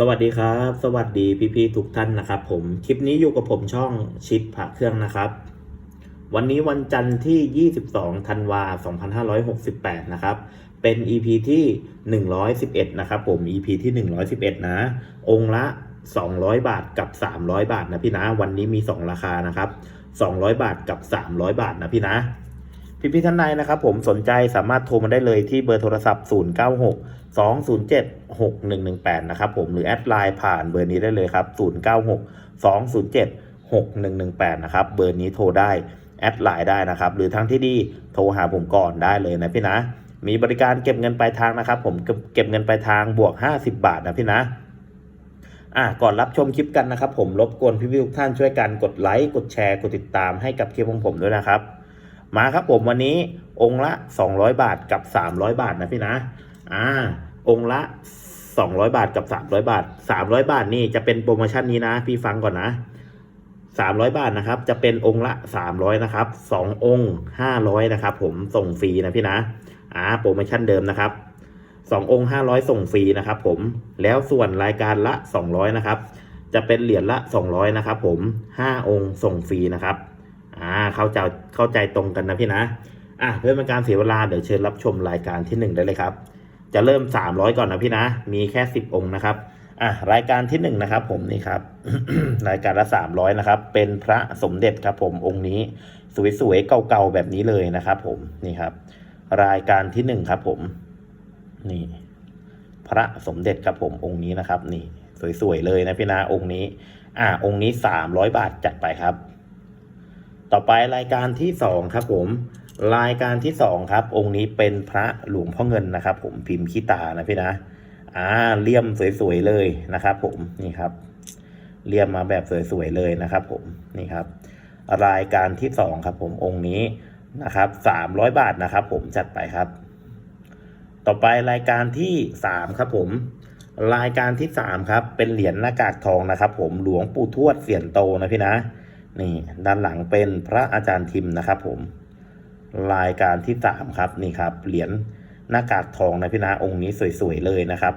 สวัสดีครับ สวัสดีพี่ๆทุกท่านนะครับ ผมคลิปนี้อยู่กับผมช่องชิดผักเครื่องนะครับ วันนี้วันจันทร์ที่ 22ธันวา2568 นะครับ เป็น EP ที่ 111 นะครับผม EP ที่ 111 นะ องค์ละ 200 บาทกับ 300 บาทนะพี่นะ วันนี้มี 2 ราคานะครับ 200 บาทกับ 300 บาทนะพี่นะ พี่พี่ๆท่านใดนะครับผมสนใจสามารถโทรมาได้เลยที่เบอร์โทรศัพท์ 096 207 6118 นะครับผมหรือแอดไลน์ผ่านเบอร์นี้ได้เลยครับ 096 207 6118 นะครับเบอร์นี้โทรได้แอดไลน์ได้นะครับ หรือทางที่ดีโทรหาผมก่อนได้เลยนะพี่นะ มีบริการเก็บเงินปลายทางนะครับ ผมเก็บเก็บเงินปลายทางบวก 50 บาทนะพี่นะอะก่อนรับชมคลิปกันนะครับ ผมรบกวนพี่ๆทุกท่านช่วยกันกดไลค์กดแชร์กดติดตามให้กับคลิปของผมด้วยนะครับ มาครับผมวันนี้องค์ละ 200 บาทกับ 300 บาทนะพี่นะ อ่า องค์ละ 200 บาทกับ 300 บาท 300 บาทนี่จะเป็นโปรโมชั่นนี้นะ พี่ฟังก่อนนะ300 บาทนะครับ จะเป็นองค์ละ 300 นะครับ 2 องค์ 500 นะครับ ผมส่งฟรีนะพี่นะ อ่า โปรโมชั่นเดิมนะครับ 2 องค์ 500 ส่งฟรีนะครับผม แล้วส่วนรายการละ 200 นะครับ จะเป็นเหรียญละ 200 นะครับผม 5 องค์ส่งฟรีนะครับ อ่าเข้าใจเข้าใจตรงกันนะพี่นะอะเพื่อเป็นการเสียเวลาเดี๋ยวเชิญรับชมรายการที่หนึ่งได้เลยครับ จะเริ่ม300ก่อนนะพี่นะ มีแค่10องค์นะครับอะรายการที่1นะครับ ผมนี่ครับ รายการละ300นะครับ เป็นพระสมเด็จครับผมองค์นี้สวยๆเก่าๆแบบนี้เลยนะครับ ผมนี่ครับ รายการที่1ครับ ผมนี่ พระสมเด็จครับผมองค์นี้นะครับ นี่ สวยๆเลยนะพี่นะองค์นี้ อะองค์นี้300บาทจัดไปครับ ต่อไปรายการที่2ครับผม รายการที่สองครับ องค์นี้เป็นพระหลวงพ่อเงินนะครับ ผมพิมพ์ขี้ตานะพี่นะอ่าเลี่ยมสวยๆเลยนะครับ ผมนี่ครับ เลี่ยมมาแบบสวยๆเลยนะครับ ผมนี่ครับ รายการที่สองครับ ผมองค์นี้นะครับสามร้อยบาทนะครับ ผมจัดไปครับ ต่อไปรายการที่สามครับ ผม รายการที่สามครับ เป็นเหรียญหน้ากากทองนะครับ ผมหลวงปู่ทวดเสียนโตนะพี่นะ นี่ด้านหลังเป็นพระอาจารย์ทิมนะครับผมรายการที่สามครับนี่ครับเหรียญหน้ากากทองนะพี่นะองค์นี้สวยๆเลยนะครับ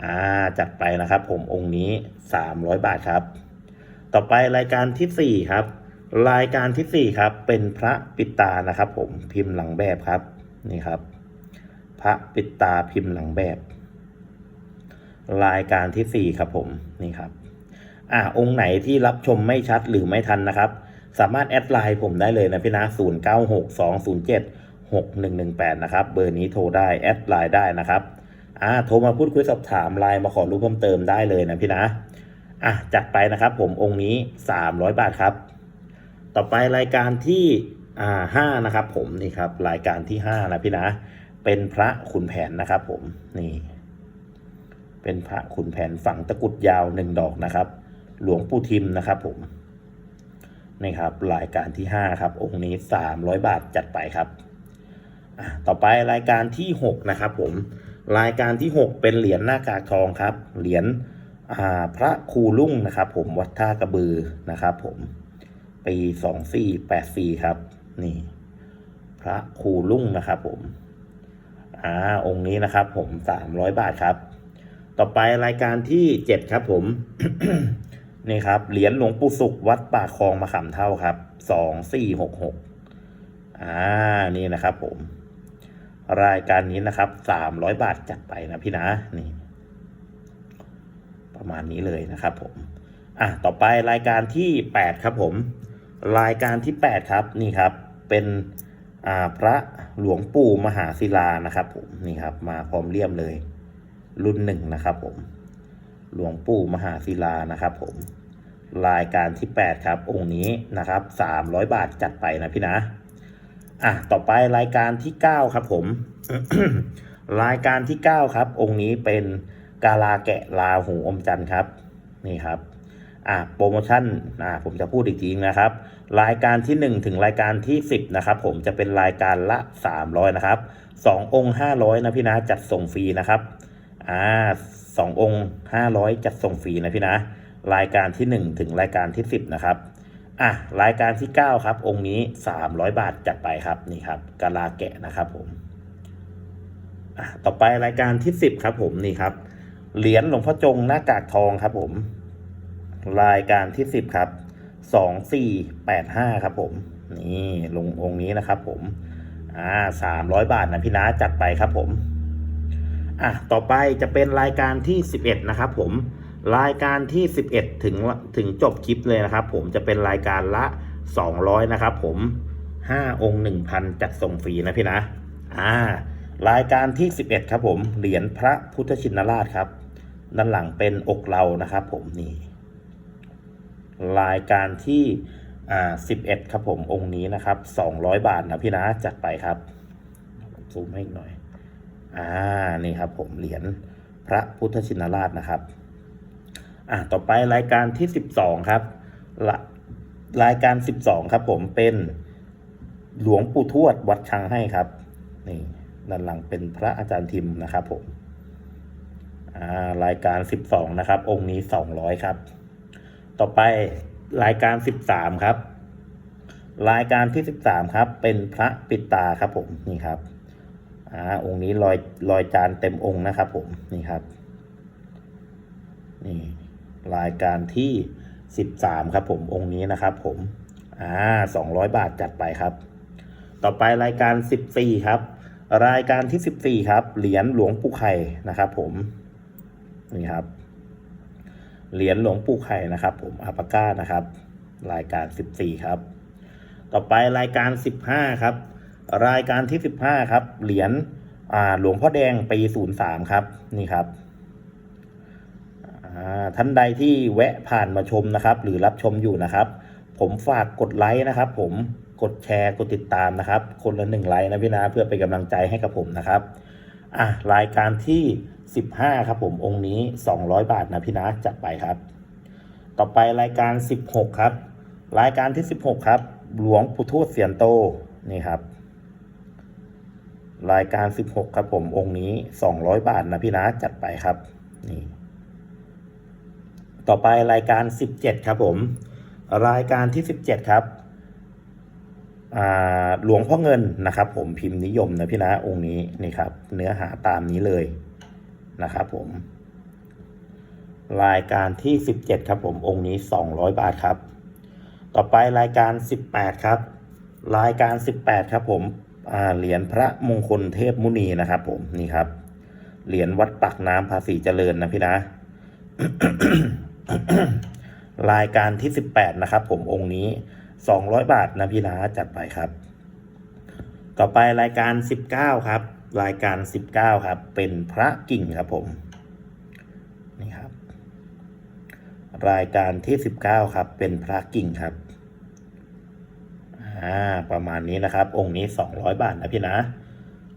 อ่าจัดไปนะครับ ผมองค์นี้สามร้อยบาทครับ ต่อไปรายการที่สี่ครับ รายการที่สี่ครับ เป็นพระปิดตานะครับ ผมพิมพ์หลังแบบครับนี่ครับ พระปิดตาพิมพ์หลังแบบ รายการที่สี่ครับผมนี่ครับ อ่าองค์ไหนที่รับชมไม่ชัดหรือไม่ทันนะครับ สามารถแอดไลน์ผมได้เลยนะพี่นะ0 9 6 2 0 7 6 1 1 8นะครับเบอร์นี้โทรได้แอดไลน์ได้นะครับอ่าโทรมาพูดคุยสอบถามไลน์มาขอรู้เพิ่มเติมได้เลยนะพี่นะอะจัดไปนะครับผมองค์นี้300บาทครับ ต่อไปรายการที่อ่าห้านะครับผมนี่ครับรายการที่ห้านะพี่นะ เป็นพระขุนแผนนะครับผมนี่ เป็นพระขุนแผนฝังตะกุดยาวหนึ่งดอกนะครับ หลวงปู่ทิมนะครับผมนี่ครับรายการที่5ครับองค์นี้ 300 บาทจัดไปครับต่อไปรายการที่ 6 นะครับผมรายการที่ 6 เป็นเหรียญหน้ากากทองครับ เหรียญพระครูลุ่งนะครับ ผมวัดท่ากระบือนะครับผมปี2484ครับ นี่ พระครูลุ่งนะครับ ผมอ่าองค์นี้นะครับ ผม300บาทครับ ต่อไปรายการที่7ครับ ผม นี่ครับเหรียญหลวงปู่สุขวัดป่าคลองมะขามเท่าครับสองสี่หกหกอ่านี่นะครับผม รายการนี้นะครับสามร้อยบาทจัดไปนะพี่นะนี่ ประมาณนี้เลยนะครับผมอะต่อไปรายการที่แปดครับผม รายการที่แปดครับนี่ครับ เป็นอ่าพระหลวงปู่มหาศิลานะครับผมนี่ครับ มาพร้อมเลี่ยมเลย รุ่นหนึ่งนะครับผม หลวงปู่มหาศิลานะครับผมรายการที่ 8 ครับ องค์นี้นะครับ 300 บาทจัดไปนะพี่นะ อะ ต่อไปรายการที่ 9 ครับผม รายการที่ 9 ครับ องค์นี้เป็นกาลาแกะลาหูอมจันทร์ครับ นี่ครับ อะ โปรโมชั่น อะ ผมจะพูดอีกทีนะครับ รายการที่ 1 ถึงรายการที่ 10 นะครับ ผมจะเป็นรายการละ 300 นะครับ 2 องค์ 500 นะพี่นะ จัดส่งฟรีนะครับ อ่า สององค์ห้าร้อยจัดส่งฟรีนะพี่นะ รายการที่หนึ่งถึงรายการที่สิบนะครับอะรายการที่เก้าครับ องค์นี้สามร้อยบาทจัดไปครับนี่ครับกะลาแกะนะครับผมอะต่อไปรายการที่สิบครับผมนี่ครับ เหรียญหลวงพ่อจงหน้ากากทองครับผม รายการที่สิบครับสองสี่แปดห้าครับผมนี่ลงองค์นี้นะครับผมอ่าสามร้อยบาทนะพี่นะจัดไปครับผม อะต่อไปจะเป็นรายการที่สิบเอ็ดนะครับผมรายการที่สิบเอ็ดถึงถึงจบคลิปเลยนะครับผมจะเป็นรายการละสองร้อยนะครับผมห้าองค์หนึ่งพันจัดส่งฟรีนะพี่นะอ่ารายการที่สิบเอ็ดครับผมเหรียญพระพุทธชินราชครับ ด้านหลังเป็นอกเรานะครับผมนี่รายการที่อ่าสิบเอ็ดครับผมองค์นี้นะครับสองร้อยบาทนะพี่นะจัดไปครับซูมให้อีกหน่อย อ่านี่ครับผมเหรียญพระพุทธชินราชนะครับอ่าต่อไปรายการที่สิบสองครับละรายการสิบสองครับผมเป็นหลวงปู่ทวดวัดช้างให้ครับนี่ด้านหลังเป็นพระอาจารย์ทิมนะครับผมอ่ารายการสิบสองนะครับ องค์นี้สองร้อยครับ ต่อไปรายการสิบสามครับ รายการที่สิบสามครับ เป็นพระปิดตาครับผมนี่ครับ อ่าองค์นี้ลอยลอยจานเต็มองค์นะครับผมนี่ครับนี่รายการที่สิบสามครับผมองค์นี้นะครับผมอ่าสองร้อยบาทจัดไปครับ ต่อไปรายการสิบสี่ครับ รายการที่สิบสี่ครับ เหรียญหลวงปู่ไข่นะครับ ผมนี่ครับ เหรียญหลวงปู่ไข่นะครับ ผมอาปาก้านะครับ รายการสิบสี่ครับ ต่อไปรายการสิบห้าครับ รายการที่สิบห้าครับ เหรียญหลวงพ่อแดงปีศูนย์สามครับ นี่ครับท่านใดที่แวะผ่านมาชมนะครับ หรือรับชมอยู่นะครับ ผมฝากกดไลค์นะครับ ผมกดแชร์กดติดตามนะครับ คนละหนึ่งไลค์นะพี่นะเพื่อเป็นกำลังใจให้กับผมนะครับอะรายการที่ 15 ครับ ผมองค์นี้ 200 บาทนะพี่นะจัดไปครับ ต่อไปรายการ 16 ครับ รายการที่ 16 ครับ หลวงปู่ทวดเสียนโตนี่ครับ รายการ 16 ครับผมองค์นี้ 200 บาทนะพี่นะจัดไปครับนี่ต่อไปรายการ 17 ครับผม รายการที่ 17 ครับอ่าหลวงพ่อเงินนะครับ ผมพิมพ์นิยมนะพี่นะองค์นี้นี่ครับ เนื้อหาตามนี้เลยนะครับผม รายการที่ 17 ครับผมองค์นี้ 200 บาทครับ ต่อไปรายการ 18 ครับ รายการ 18 ครับผม เหรียญพระมงคลเทพมุนีนะครับ ผมนี่ครับ เหรียญวัดปักน้ำภาษีเจริญนะพี่นะ รายการที่18นะครับ ผมองค์นี้200บาทนะพี่นะจัดไปครับ ต่อไปรายการ19ครับ รายการ19ครับ เป็นพระกิ่งครับ ผมนี่ครับ รายการที่19ครับ เป็นพระกิ่งครับ ประมาณนี้นะครับ องค์นี้ 200 บาทนะพี่นะ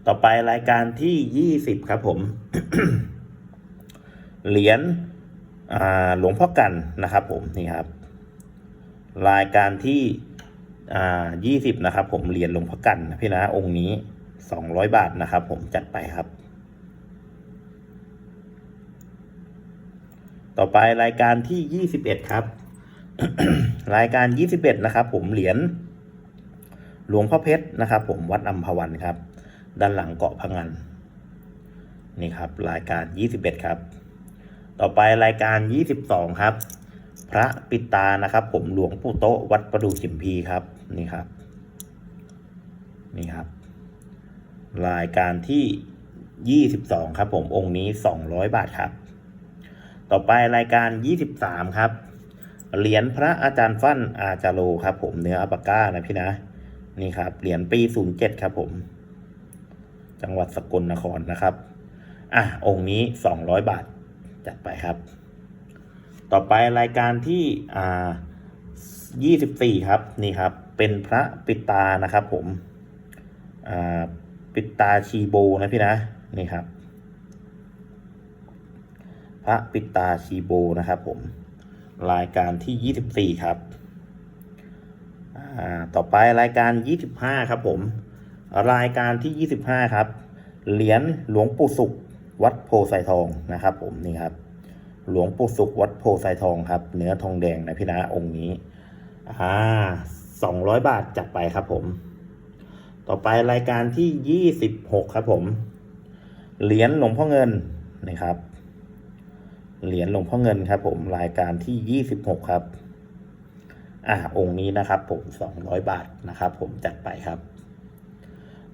ต่อไปรายการที่ 20 ครับผม เหรียญหลวงพ่อกันนะครับ ผมนี่ครับ รายการที่ยี่สิบนะครับ ผมเหรียญหลวงพ่อกันนะพี่นะ องค์นี้สองร้อยบาทนะครับ ผมจัดไปครับ ต่อไปรายการที่ยี่สิบเอ็ดครับ รายการยี่สิบเอ็ดนะครับ ผมเหรียญ หลวงพ่อเพชรนะครับ ผมวัดอัมพวันครับ ด้านหลังเกาะพังันนี่ครับ รายการยี่สิบเอ็ดครับ ต่อไปรายการยี่สิบสองครับ พระปิตานะครับ ผมหลวงปู่โตะวัดประดู่จิมพีครับนี่ครับนี่ครับ รายการที่ยี่สิบสองครับผมองค์นี้สองร้อยบาทครับ ต่อไปรายการยี่สิบสามครับเหรียญพระอาจารย์ฟั่นอาจาโรครับ ผมเนื้ออัปปาก้านะพี่นะ นี่ครับ เหรียญปีศูนย์เจ็ดครับผม จังหวัดสกลนครนะครับ อะ องค์นี้สองร้อยบาท จัดไปครับ ต่อไปรายการที่อ่ายี่สิบสี่ครับ นี่ครับ เป็นพระปิตานะครับ ผม อ่า ปิตาชีโบนะพี่นะ นี่ครับ พระปิตาชีโบนะครับ ผม รายการที่ยี่สิบสี่ครับ ต่อไปรายการยี่สิบห้าครับผม รายการที่ยี่สิบห้าครับ เหรียญหลวงปู่สุข วัดโพไซทองนะครับ ผมนี่ครับ หลวงปู่สุข วัดโพไซทองครับ เนื้อทองแดงนะพี่นะองค์นี้อ่าสองร้อยบาทจัดไปครับผม ต่อไปรายการที่ยี่สิบหกครับผม เหรียญหลวงพ่อเงินนะครับ เหรียญหลวงพ่อเงินครับผม รายการที่ 26 ครับ อ่าองค์นี้นะครับผม 200 บาทนะครับ ผมจัดไปครับ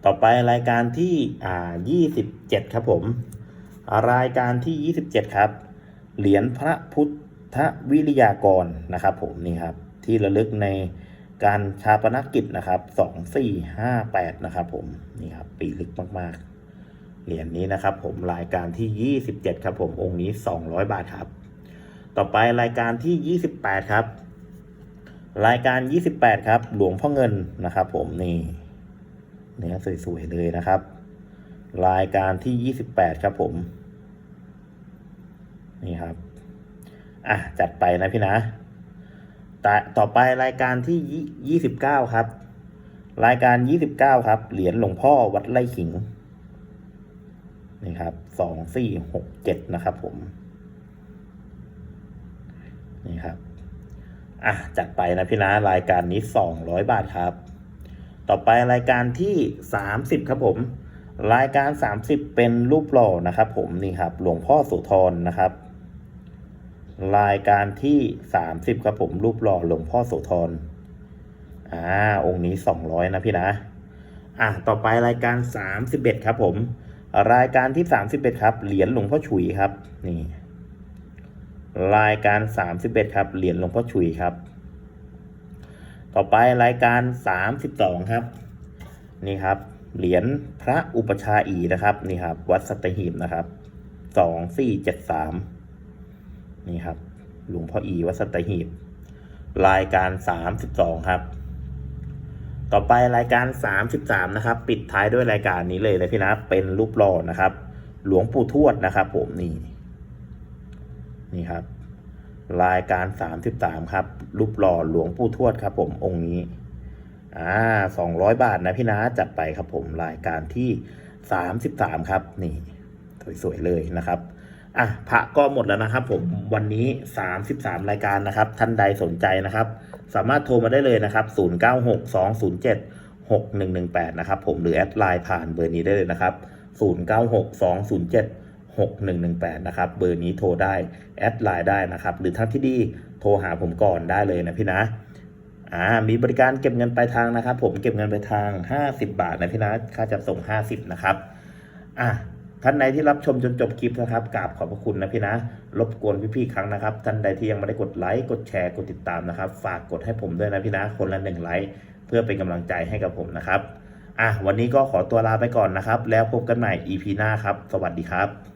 ต่อไปรายการที่อ่า27 ครับผม รายการที่ 27 ครับ เหรียญพระพุทธวิริยากรนะครับ ผมนี่ครับ ที่ระลึกในการชาปนกิจนะครับ 2458 นะครับ ผมนี่ครับปีลึกมากๆเหรียญนี้นะครับผมรายการที่ 27 ครับผมองค์นี้ 200 บาทครับ ต่อไปรายการที่ 28 ครับ รายการ 28 ครับ หลวงพ่อเงินนะครับผมนี่เนื้อสวยๆเลยนะครับ รายการที่ 28 ครับผม นี่ครับ อะ จัดไปนะพี่นะต่ต่อไปรายการที่ 29 ครับ รายการ 29 ครับ เหรียญหลวงพ่อวัดไร่ขิง นี่ครับสองสี่หกเจ็ดนะครับผม นี่ครับ อะจัดไปนะพี่นะรายการนี้ 200 บาทครับ ต่อไปรายการที่ 30 ครับผม รายการ 30 เป็นรูปหล่อนะครับ ผมนี่ครับ หลวงพ่อโสุธรนะครับ รายการที่ 30 ครับผม รูปหล่อหลวงพ่อโสุธรอ่าองค์นี้ 200 นะพี่นะอะต่อไปรายการ 31 ครับผม รายการที่ 31 ครับ เหรียญหลวงพ่อฉุยครับ นี่ รายการ 31 ครับ เหรียญหลวงพ่อฉุยครับ ต่อไปรายการ 32 ครับ นี่ครับ เหรียญพระอุปชาอีนะครับ นี่ครับ วัดสัตหีบนะครับสองสี่เจ็ดสามนี่ครับ หลวงพ่ออีวัดสัตหีบ รายการ 32 ครับ ต่อไปรายการ 33 นะครับ ปิดท้ายด้วยรายการนี้เลยนะพี่นะ เป็นรูปหล่อนะครับ หลวงปู่ทวดนะครับ ผมนี่ นี่ครับ รายการ 33 ครับ รูปหล่อหลวงปู่ทวดครับ ผมองค์นี้อ่าสองร้อยบาทนะพี่นะจัดไปครับผมรายการที่สามสิบสามครับ นี่ สวยๆเลยนะครับอะพระก็หมดแล้วนะครับ ผมวันนี้สามสิบสามรายการนะครับ ท่านใดสนใจนะครับ สามารถโทรมาได้เลยนะครับศูนย์เก้าหกสองศูนย์เจ็ดหกหนึ่งหนึ่งแปดนะครับ ผมหรือแอดไลน์ผ่านเบอร์นี้ได้เลยนะครับศู นย์เก้าหกสองศูนย์เจ็ดหนึ่งหนึ่งแปดนะครับ เบอร์นี้โทรได้ แอดไลน์ได้นะครับ หรือทางที่ดีโทรหาผมก่อนได้เลยนะพี่นะอ่ามีบริการเก็บเงินปลายทางนะครับ ผมเก็บเงินปลายทาง 50 บาทนะพี่นะค่าจัดส่ง 50 นะครับอะท่านใดที่รับชมจนจบคลิปนะครับกราบขอบพระคุณนะพี่นะ รบกวนพี่ๆครั้งนะครับ ท่านใดที่ยังไม่ได้กดไลค์ กดแชร์ กดติดตามนะครับ ฝากกดให้ผมด้วยนะพี่นะ คนละหนึ่งไลค์ เพื่อเป็นกำลังใจให้กับผมนะครับ อะ วันนี้ก็ขอตัวลาไปก่อนนะครับ แล้วพบกันใหม่ EP หน้าครับ สวัสดีครับ